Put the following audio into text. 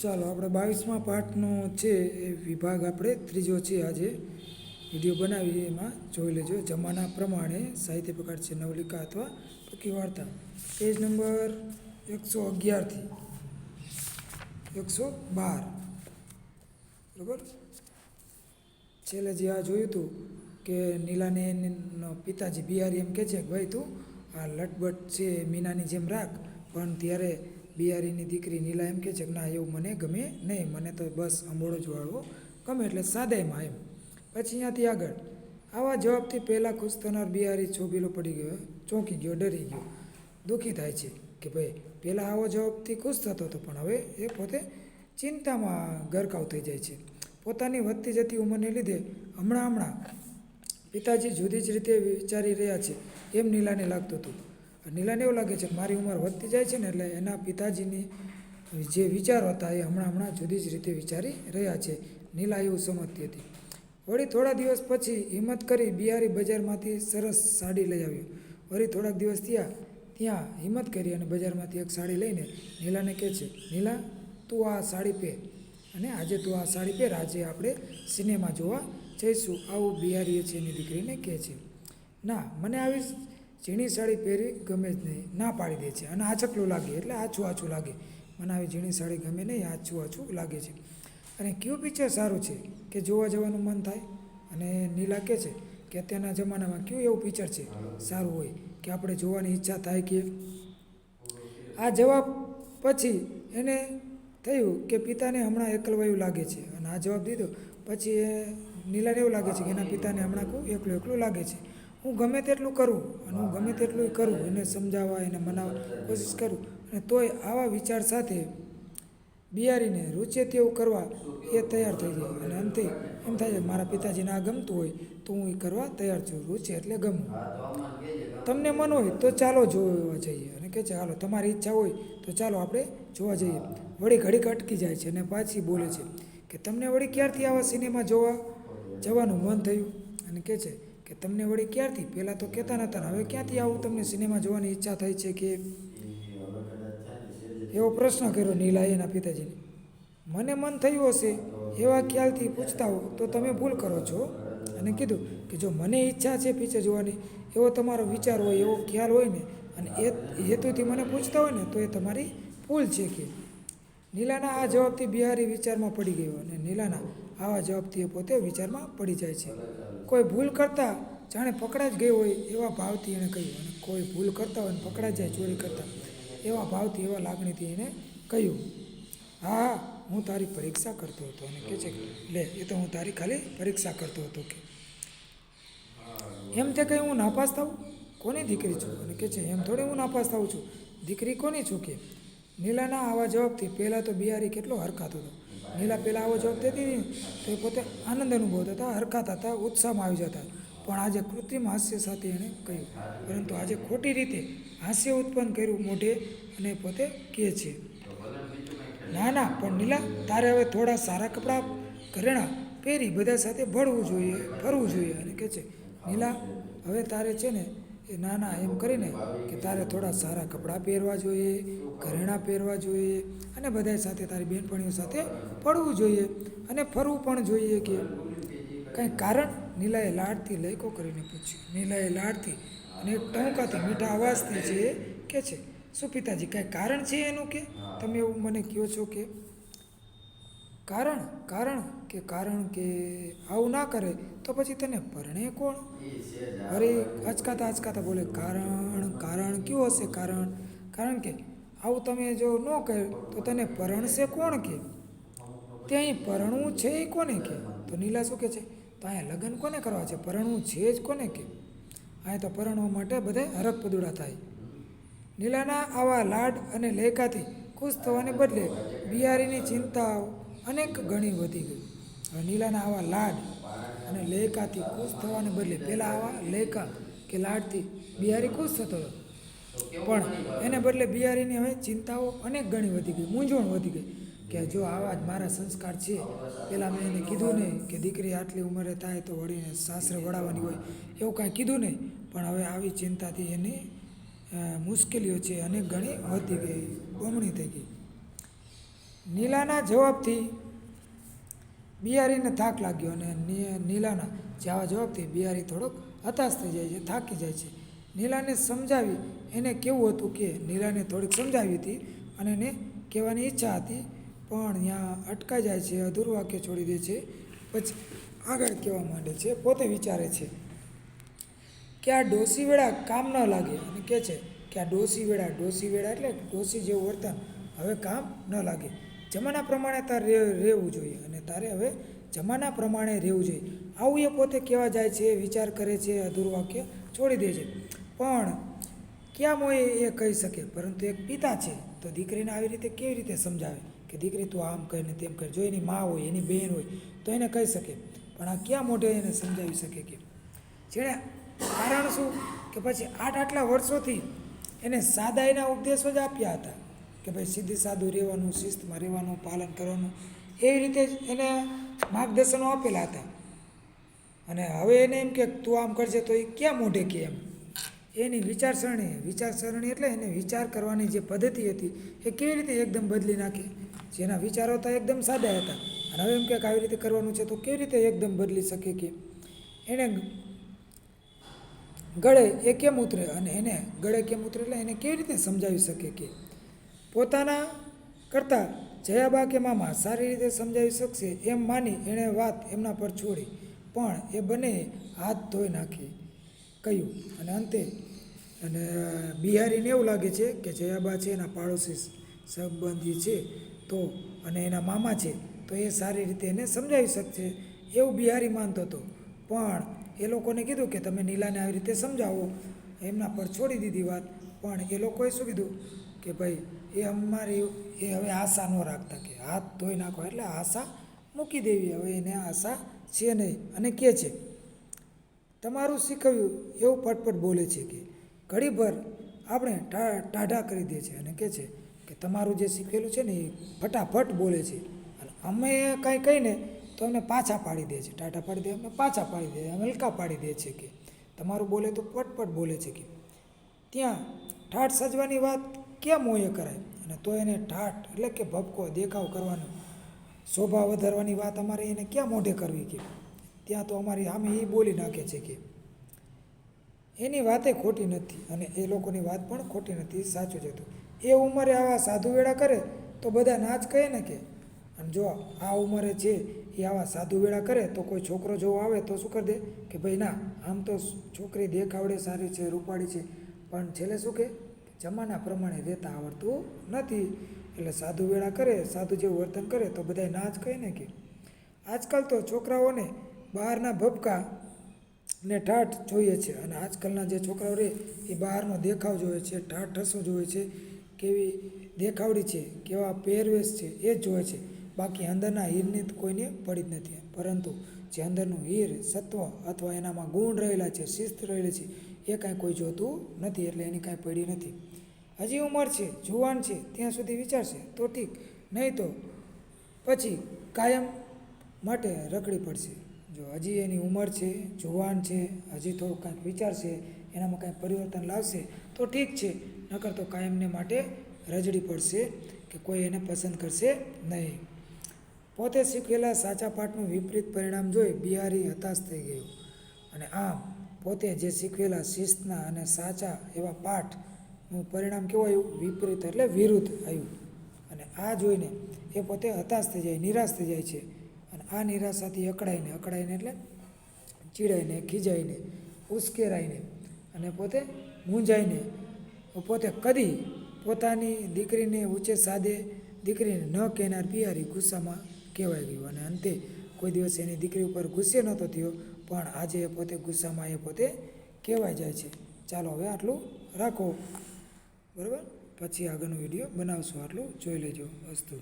ચાલો, આપણે બાવીસમાં પાઠનો છે એ વિભાગ આપણે ત્રીજો છે આજે. વીડિયો બનાવી એમાં જોઈ લેજો. જમાના પ્રમાણે સાહિત્ય પ્રકાર છે, નવલિકા અથવા પકી વાર્તા. પેજ નંબર એકસો અગિયારથી એકસો બાર. બરાબર? છેલ્લે જે આ જોયું હતું કે નીલાને પિતાજી બિહારી એમ કહે છે કે, ભાઈ તું આ લટબટ છે, મીનાની જેમ રાખ, પણ ત્યારે બિહારીની દીકરી નીલા એમ કહે છે કે, ના, એવું મને ગમે નહીં, મને તો બસ અંબોળો જ વાળવો ગમે એટલે સાદાઈમાં એમ. પછી અહીંયાથી આગળ. આવા જવાબથી પહેલાં ખુશ થનાર બિહારી છોભીલો પડી ગયો, ચોંકી ગયો, ડરી ગયો. દુઃખી થાય છે કે ભાઈ, પહેલાં આવો જવાબથી ખુશ થતો હતો, પણ હવે એ પોતે ચિંતામાં ગરકાવ થઈ જાય છે. પોતાની વધતી જતી ઉંમરને લીધે હમણાં હમણાં પિતાજી જુદી જ રીતે વિચારી રહ્યા છે, એમ નીલાને લાગતું હતું. નીલાને એવું લાગે છે મારી ઉંમર વધતી જાય છે ને એટલે એના પિતાજીની જે વિચારો હતા એ હમણાં હમણાં જુદી જ રીતે વિચારી રહ્યા છે. નીલા એવું સમજતી હતી. વળી થોડા દિવસ પછી હિંમત કરી બિહારી બજારમાંથી સરસ સાડી લઈ આવ્યો. વળી થોડાક દિવસ ત્યાં ત્યાં હિંમત કરી અને બજારમાંથી એક સાડી લઈને નીલાને કહે છે, નીલા, તું આ સાડી પહેર. અને આજે તું આ સાડી પહેર. આજે આપણે સિનેમા જોવા જઈશું. આવું બિહારીએ છે એની દીકરીને કહે છે. ના, મને આવી ઝીણી સાડી પહેરી ગમે જ નહીં, ના પાડી દે છે. અને આછકલું લાગે, એટલે આછું આછું લાગે. મને આવી ઝીણી સાડી ગમે નહીં આછું આછું લાગે છે. અને કયું પિક્ચર સારું છે કે જોવા જવાનું મન થાય? અને નીલા કહે છે કે અત્યારના જમાનામાં કયું એવું પિક્ચર છે સારું હોય? કે આપણે જોવાની ઈચ્છા થાય કે આ જવાબ પછી એને થયું કે પિતાને હમણાં એકલવાયું લાગે છે. અને આ જવાબ દીધો, પછી એ નીલાને એવું લાગે છે કે એના પિતાને હમણાં કહું એકલું એકલું લાગે છે. હું ગમે તેટલું કરું અને હું ગમે તેટલું કરું એને સમજાવવા એને મનાવવા કોશિશ કરું. અને તોય આવા વિચાર સાથે બિયારીને રૂચે તેવું કરવા એ તૈયાર થઈ જાય. અને અંતે એમ થાય છે મારા પિતાજીને આ ગમતું હોય તો હું એ કરવા તૈયાર છું. રૂચે એટલે ગમું તમને મન હોય તો ચાલો જોવા જઈએ. અને કહે છે હાલો તમારી ઈચ્છા હોય તો ચાલો આપણે જોવા જઈએ. વળી ઘડીક અટકી જાય છે અને પાછી બોલે છે કે તમને વળી ક્યારથી આવા સિનેમા જોવા જવાનું મન થયું? અને કહે છે કે તમને વળી ક્યારથી? પહેલાં તો કહેતા નહોતા હવે ક્યાંથી આવું તમને સિનેમા જોવાની ઈચ્છા થઈ છે કે? એવો પ્રશ્ન કર્યો નીલાએ એના પિતાજીને. મને મન થયું હશે, એવા ખ્યાલથી પૂછતા હો, તો તમે ભૂલ કરો છો. અને કીધું કે જો મને ઈચ્છા છે પિક્ચર જોવાની, એવો તમારો વિચાર હોય, એવો ખ્યાલ હોય ને, અને એ હેતુથી મને પૂછતા હોય ને, તો એ તમારી ભૂલ છે કે. નીલાના આ જવાબથી બિહારી વિચારમાં પડી ગયો અને નીલાના આવા જવાબથી એ પોતે વિચારમાં પડી જાય છે. કોઈ ભૂલ કરતાં જાણે પકડા જ ગઈ હોય એવા ભાવથી એણે કહ્યું. અને કોઈ ભૂલ કરતા હોય ને પકડા જાય, ચોરી કરતા એવા ભાવથી, એવા લાગણીથી એણે કહ્યું. હા, હું તારી પરીક્ષા કરતો હતો. અને કહે છે લે, એ તો હું તારી ખાલી પરીક્ષા કરતો હતો કે. એમ તે કંઈ હું નાપાસ થાઉં? કોની દીકરી છું? અને કહે છે, એમ થોડી હું નાપાસ થાઉં છું. દીકરી કોની છું કે? નીલાના આવા જવાબથી પહેલાં તો બિહારી કેટલો હરખાતો હતો. નીલા પહેલાં આવો જવાબ થતી તો એ પોતે આનંદ અનુભવતા હતા હરખાતા હતા, ઉત્સાહમાં આવી જતા. પણ આજે કૃત્રિમ હાસ્ય સાથે એણે કહ્યું, પરંતુ આજે ખોટી રીતે હાસ્ય ઉત્પન્ન કર્યું મોઢે અને પોતે કહે છે. ના ના, પણ નીલા, તારે હવે થોડા સારા કપડાં, ઘરેણાં, પહેરી બધા સાથે ભળવું જોઈએ, ફરવું જોઈએ. અને કહે છે, નીલા, હવે તારે છે ને એ ના ના, એમ કરીને કે તારે થોડા સારા કપડાં પહેરવા જોઈએ, ઘરેણાં પહેરવા જોઈએ અને બધા સાથે તારી બહેનપણીઓ સાથે પડવું જોઈએ અને ફરવું પણ જોઈએ કે કંઈ કારણ? નીલાએ લાડથી લયકો કરીને પૂછ્યું. નીલાએ લાડથી અને એક ટહુકાથી મીઠા અવાજથી છે કે છે, શું પિતાજી, કાંઈ કારણ છે એનું કે? તમે એવું મને કહો છો કે કારણ કારણ કે કારણ કે આવું ના કરે, તો પછી તને પરણે કોણ? અરે, અચકાતા અચકાતા બોલે, કારણ કારણ કયું હશે? કારણ કારણ કે આવું તમે જો ન કહે, તો તને પરણશે કોણ કે? તે અહીં પરણવું છે એ કોને કે? તો નીલા શું કે છે? તો અહીંયા લગ્ન કોને કરવા છે? પરણવું છે જ કોને કે? અહીંયા તો પરણવા માટે બધે હરક પદુડા થાય. નીલાના આવા લાડ અને લેખાથી ખુશ થવાને બદલે બિહારીની ચિંતાઓ અનેક ગણી વધી ગઈ. હવે નીલાના આવા લાડ અને લેકાથી ખુશ થવાને બદલે પહેલાં આવા લેકા કે લાડથી બિહારી ખુશ થતો હતો પણ એને બદલે બિહારીની હવે ચિંતાઓ અનેક ગણી વધી ગઈ. મૂંઝવણ વધી ગઈ કે જો આવા જ મારા સંસ્કાર છે પહેલાં મેં એને કીધું નહીં કે દીકરી આટલી ઉંમરે થાય તો વળીને સાસરે વળાવવાની હોય, એવું કાંઈ કીધું નહીં. પણ હવે આવી ચિંતાથી એની મુશ્કેલીઓ છે અનેક ઘણી વધી ગઈ, બમણી થઈ ગઈ. નીલાના જવાબથી બિહારીને થાક લાગ્યો અને નીલાના જેવા જવાબથી બિહારી થોડોક હતાશ થઈ જાય છે, થાકી જાય છે. નીલાને સમજાવી, એને કેવું હતું કે નીલાને થોડીક સમજાવી હતી અને એને કહેવાની ઈચ્છા હતી, પણ ત્યાં અટકાઈ જાય છે, અધૂરું વાક્ય છોડી દે છે, પછી આગળ કહેવા માંડે છે, પોતે વિચારે છે, કે આ ડોસી વેળા કામ ન લાગે. અને કહે છે કે આ ડોસી વેળા ડોસી વેળા એટલે ડોસી જેવું વર્તન, હવે કામ ન લાગે. જમાના પ્રમાણે તારે રહેવું જોઈએ અને તારે હવે જમાના પ્રમાણે રહેવું જોઈએ. આવું એ પોતે કહેવા જાય છે, વિચાર કરે છે, અધૂરું વાક્ય છોડી દે છે. પણ ક્યાં મોએ એ કહી શકે? પરંતુ એક પિતા છે, તો દીકરીને આવી રીતે કેવી રીતે સમજાવે? કે દીકરી તું આમ કહે ને તેમ કહે જો એની મા હોય, એની બહેન હોય, તો એને કહી શકે. પણ આ ક્યાં મોઢે એને સમજાવી શકે કે? જેણે કારણ શું? કે પછી આઠ આટલા વર્ષોથી એને સાદાઈના ઉપદેશો જ આપ્યા હતા. કે ભાઈ સીધી સાદું રહેવાનું, શિસ્તમાં રહેવાનું, પાલન કરવાનું. એવી રીતે જ એને માર્ગદર્શનો આપેલા હતા. અને હવે એને એમ કે તું આમ કરજે તો એ ક્યાં મોઢે કે એમ. એની વિચારસરણી વિચારસરણી એટલે એને વિચાર કરવાની જે પદ્ધતિ હતી, એ કેવી રીતે એકદમ બદલી નાખે? જેના વિચારો હતા એકદમ સાદા હતા. અને હવે એમ કે આવી રીતે કરવાનું છે તો કેવી રીતે એકદમ બદલી શકે કે? એણે ગળે એ કેમ ઉતરે અને એને ગળે કેમ ઉતરે એટલે એને કેવી રીતે સમજાવી શકે કે? પોતાના કરતાં જયાબા કે મામા સારી રીતે સમજાવી શકશે એમ માની એણે વાત એમના પર છોડી, પણ એ બંને હાથ ધોઈ નાખી. કહ્યું, અને અંતે, અને બિહારીને એવું લાગે છે કે જયાબા છે એના પાડોશી સંબંધી છે, તો, અને એના મામા છે, તો એ સારી રીતે એને સમજાવી શકશે. એવું બિહારી માનતો હતો. પણ એ લોકોને કીધું કે, તમે નીલાને આવી રીતે સમજાવો. એમના પર છોડી દીધી વાત, પણ એ લોકોએ શું કીધું? કે ભાઈ, એ અમારી એ હવે આશા ન રાખતા કે હાથ ધોઈ નાખો એટલે આશા મૂકી દેવી, હવે એને આશા છે નહીં અને કે છે. તમારું શીખવ્યું એવું પટપટ બોલે છે કે, ઘડીભર આપણે ટાઢા કરી દે છે. અને કહે છે કે, તમારું જે શીખવેલું છે ને એ ફટાફટ બોલે છે. અને અમે કાંઈ કહીને તો અમને પાછા પાડી દે છે. ટાટા પાડી દે, અમને પાછા પાડી દે હલકા પાડી દે છે કે, તમારું બોલે તો પટપટ બોલે છે કે. ત્યાં ઠાઠ સજવાની વાત કેમ મોએ કરાય? અને તો એને ઠાઠ, એટલે કે ભપકો દેખાવ કરવાનો. શોભા વધારવાની વાત અમારે એને ક્યાં મોઢે કરવી કે? ત્યાં તો અમારી સામે એ બોલી નાખે છે કે, એની વાતે ખોટી નથી. અને એ લોકોની વાત પણ ખોટી નથી, સાચું જ હતું એ ઉંમરે આવા સાધુ વેળા કરે, તો બધા નાચ કહે ને કે, અને જો આ ઉંમરે છે, એ આવા સાધુ વેળા કરે, તો કોઈ છોકરો જોવો આવે તો શું કરી દે? કે, ભાઈ ના, આમ તો છોકરી દેખાવડે સારી છે, રૂપાળી છે, પણ છેલ્લે શું કે જમાના પ્રમાણે રહેતા આવડતું નથી. એટલે સાધુ વેળા કરે, સાધુ જેવું વર્તન કરે, તો બધાય જ કહે ને કે. આજકાલ તો છોકરાઓને બહારના ભપકા ને ઠાઠ જોઈએ છે. અને આજકાલના જે છોકરાઓ રહે એ બહારનો દેખાવ જોઈએ છે, ઠાઠ ઠસો જોઈએ છે, કેવી દેખાવડી છે, કેવા પહેરવેશ છે, એ જ જોઈએ છે. બાકી અંદરના હીરની કોઈને પડી જ નથી પરંતુ જે અંદરનું હીર, સત્વ અથવા એનામાં ગુણ રહેલા છે, શિસ્ત રહેલી છે, એ કાંઈ કોઈ જોતું નથી એટલે એની કાંઈ પડી નથી. હજી ઉંમર છે, જુવાન છે, ત્યાં સુધી વિચારશે તો ઠીક, નહીં તો પછી કાયમ માટે રખડી પડશે. જો હજી એની ઉંમર છે, જુવાન છે, હજી થોડુંક કાંઈક વિચારશે, એનામાં કાંઈ પરિવર્તન લાવશે તો ઠીક છે, નકર તો કાયમને માટે રજડી પડશે કે કોઈ એને પસંદ કરશે નહીં. પોતે શીખેલા સાચા પાઠનું વિપરીત પરિણામ જોઈ બિહારી હતાશ થઈ ગયો. અને આમ, પોતે જે શીખવેલા શિસ્તના અને સાચા એવા પાઠનું પરિણામ કેવું આવ્યું વિપરીત એટલે વિરુદ્ધ આવ્યું. અને આ જોઈને એ પોતે હતાશ થઈ જાય, નિરાશ થઈ જાય છે. અને આ નિરાશાથી અકળાઈને અકળાઈને એટલે ચીડાઈને, ખીજાઈને, ઉશ્કેરાઈને અને પોતે મૂંઝાઈને, પોતે કદી પોતાની દીકરીને ઊંચે સાદે દીકરીને ન કહેનાર બિહારી ગુસ્સામાં કહેવાઈ ગયું. અને અંતે કોઈ દિવસ એની દીકરી ઉપર ગુસ્સે નહોતો થયો, પણ આજે એ પોતે ગુસ્સામાં એ પોતે કહેવાઈ જાય છે. ચાલો હવે આટલું રાખો. બરાબર? પછી આગળનો વીડિયો બનાવશું. આટલું જોઈ લેજો વસ્તુ.